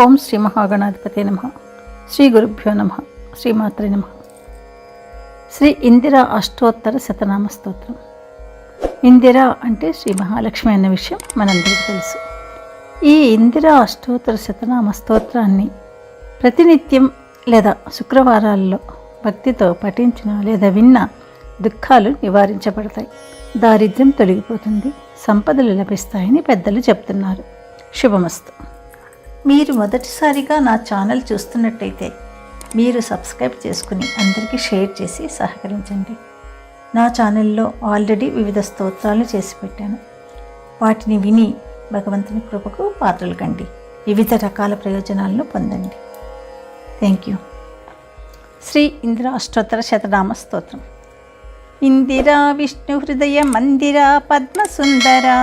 ఓం శ్రీ మహాగణాధిపతి నమ. శ్రీ గురుభ్యో నమ. శ్రీమాత్రి నమ. శ్రీ ఇందిరా అష్టోత్తర శతనామ స్తోత్రం. ఇందిరా అంటే శ్రీ మహాలక్ష్మి అన్న విషయం మనందరికీ తెలుసు. ఈ ఇందిరా అష్టోత్తర శతనామ స్తోత్రాన్ని ప్రతినిత్యం లేదా శుక్రవారాల్లో భక్తితో పఠించిన లేదా విన్న దుఃఖాలు నివారించబడతాయి. దారిద్ర్యం తొలగిపోతుంది. సంపదలు లభిస్తాయని పెద్దలు చెప్తున్నారు. శుభమస్తు. మీరు మొదటిసారిగా నా ఛానల్ చూస్తున్నట్టయితే మీరు సబ్స్క్రైబ్ చేసుకుని అందరికీ షేర్ చేసి సహకరించండి. నా ఛానల్లో ఆల్రెడీ వివిధ స్తోత్రాలు చేసి పెట్టాను. వాటిని విని భగవంతుని కృపకు పాత్రలు కండి. వివిధ రకాల ప్రయోజనాలను పొందండి. థ్యాంక్ యూ శ్రీ ఇందిరా అష్టోత్తర శతనామ స్తోత్రం. ఇందిరా విష్ణు హృదయ మందిరా పద్మసుందరా.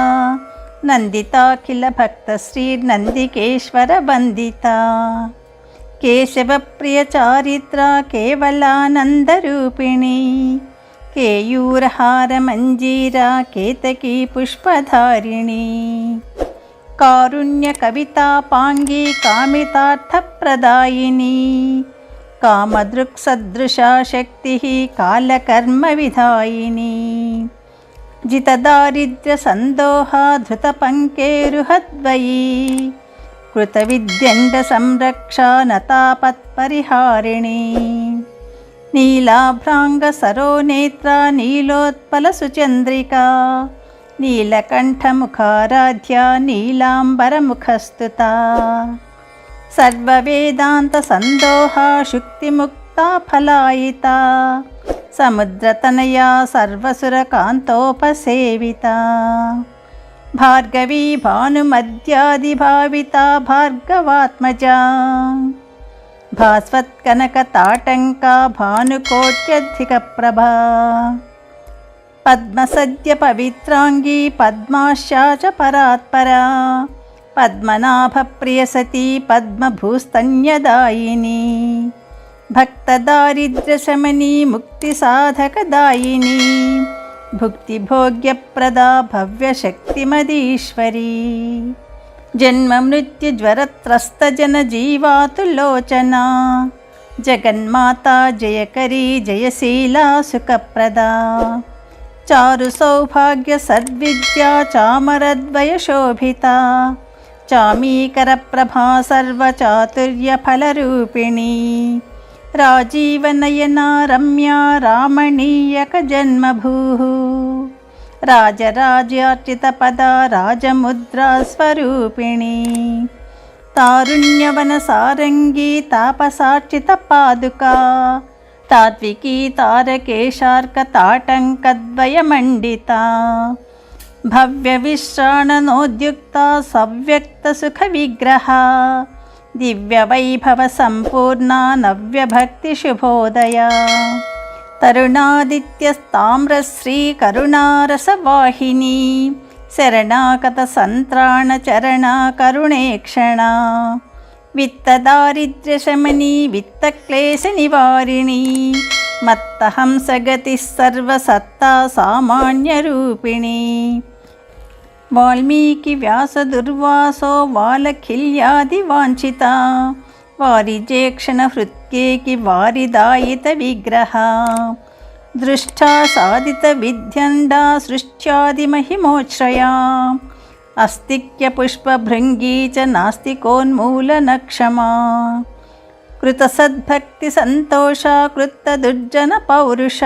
नन्दिताखिलभक्तश्रीनन्दिकेश्वरवन्दिता केशवप्रियचारित्रा केवलानन्दरूपिणी केयूरहारमञ्जीरा केतकी पुष्पधारिणी। कारुण्यकवितापाङ्गी कामितार्थप्रदायिनी कामदृक्सदृशा शक्तिः कालकर्मविधायिनी కేతకీ పుష్పధారిణి కారుణ్య కవితాపాంగి కామితార్థప్రదాయిని కామదృక్సదృశా శక్తి కాలకర్మ విధాయిని జితదారిద్ర్య సందోహా ధృత పంకేరుహద్వయీ కృత విద్యండ సంరక్ష నతాపత్పరిహారిణి నీలాభ్రాంగ సరోనేత్ర సముద్రతనయా సర్వసురకాంతోపసేవిత. భార్గవీ భానుమద్యాదిభావిత భానుకోట్యధికప్రభా పద్మసద్య పవిత్రాంగీ పద్మాశ్యా చ పరాత్పరా. పద్మనాభప్రియసతీ పద్మభూస్తన్యదాయిని. భక్తదారిద్ర్యశమనీ ముక్తిసాధకదాయిని భుక్తిభోగ్యప్రదా భవ్యశక్తిమదీశ్వరీ జన్మమృత్యుజ్వరత్రస్తజనజీవాతులోచనా జగన్మాతా జయకరీ జయశీలా సుఖప్రదా చారు సౌభాగ్య సద్విద్యా చామరద్వయ శోభిత చామీకర ప్రభా సర్వచాతుర్య ఫలరూపిణి రాజీవనయనా రమ్యా రామణీయక జన్మభూ రాజరాజ్యార్చిత పద రాజముద్రా స్వరూపిణి. తారుణ్యవన సారంగీ తాపసార్చిత పాదుకా. दिव्यवैभवसम्पूर्णा नव्यभक्तिशुभोदया तरुणादित्यस्ताम्रश्रीकरुणारसवाहिनी। शरणाकतसन्त्राणचरणा करुणेक्षणा वित्तदारिद्र्यशमनी वित्तक्लेशनिवारिणी। मत्तहंसगतिः सर्वसत्ता सामान्यरूपिणी వాల్మీకి వ్యాస దుర్వాసో వాలఖిల్యాది వాంఛిత. వారిజేక్షణ హృత్కేకి వారిదాయిత విగ్రహ. దృష్టా సాధిత విద్యండా సృష్ట్యాదిమహిమోశ్రయా అస్తిక్య పుష్పభృంగీ చ నాస్తికోన్మూలనక్షమా. కృతసద్భక్తి సంతోష కృత దుర్జన పౌరుష.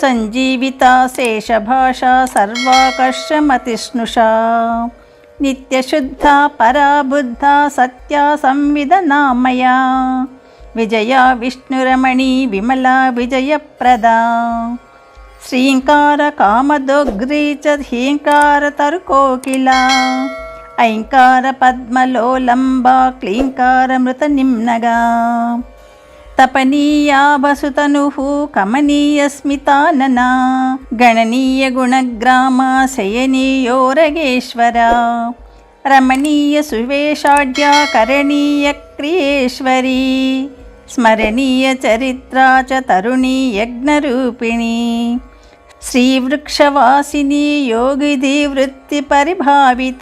సంజీవిత శేషభాష సర్వాకర్షమతిష్ణుషా నిత్యశుద్ధ పరాబుద్ధ సత్య సంవిధనామయా విజయ విష్ణురమణి విమల విజయప్రదా శ్రీంకార కామదోగ్రీ చ హీంకార తరుకోకిల ఐంకార పద్మలోలంబ క్లీంకార మృత నిమ్నగా తపనీయా వసుతను గణనీయ గుణగ్రామా శయనీయోరగేశ్వర. రమణీయ సువేషాఢ్యా కరణీయ క్రియేశ్వరీ. స్మరణీయ చరిత్రా చ తరుణీ యజ్ఞరూపిణి శ్రీవృక్షవాసిని యోగిధి వృత్తి పరిభావిత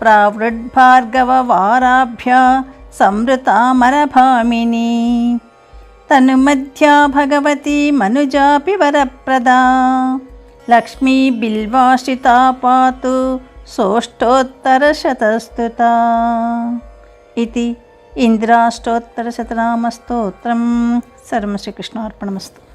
ప్రావృడ్భార్గవవారాభ్య సంవృతామరభామిని. తనుమధ్యా భగవతి మనుజాపి వరప్రదా. లక్ష్మీ బిల్వాశ్రితా పాతు సోష్టోత్తరశతస్తుత ఇది ఇందిరాష్టోత్తరశతనామస్తోత్రం సర్వం శ్రీకృష్ణార్పణమస్తు